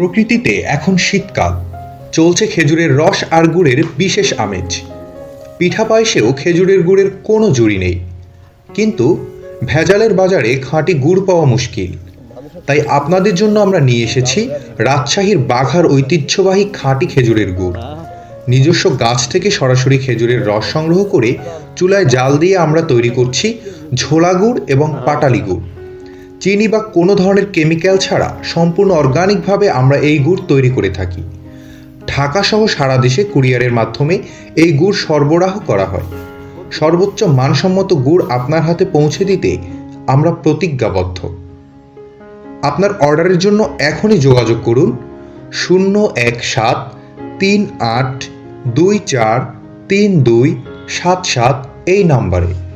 প্রকৃতিতে এখন শীতকাল। চলছে খেজুরের রস আর গুড়ের বিশেষ আমেজ। পিঠা পায়েসেও খেজুরের গুড়ের কোনো জুড়ি নেই। কিন্তু ভেজালের বাজারে খাঁটি গুড় পাওয়া মুশকিল। তাই আপনাদের জন্য আমরা নিয়ে এসেছি রাজশাহীর বাঘার ঐতিহ্যবাহী খাঁটি খেজুরের গুড়। নিজস্ব গাছ থেকে সরাসরি খেজুরের রস সংগ্রহ করে চুলায় জাল দিয়ে আমরা তৈরি করছি ঝোলা গুড় এবং পাটালি গুড়। চিনি বা কোনো ধরনের কেমিক্যাল ছাড়া সম্পূর্ণ অর্গানিকভাবে আমরা এই গুড় তৈরি করে থাকি। ঢাকা সহ সারা দেশে কুরিয়ারের মাধ্যমে এই গুড় সরবরাহ করা হয়। সর্বোচ্চ মানসম্মত গুড় আপনার হাতে পৌঁছে দিতে আমরা প্রতিজ্ঞাবদ্ধ। আপনার অর্ডারের জন্য এখনই যোগাযোগ করুন শূন্য এক সাত তিন আট দুই চার তিন দুই সাত সাত এই নাম্বারে।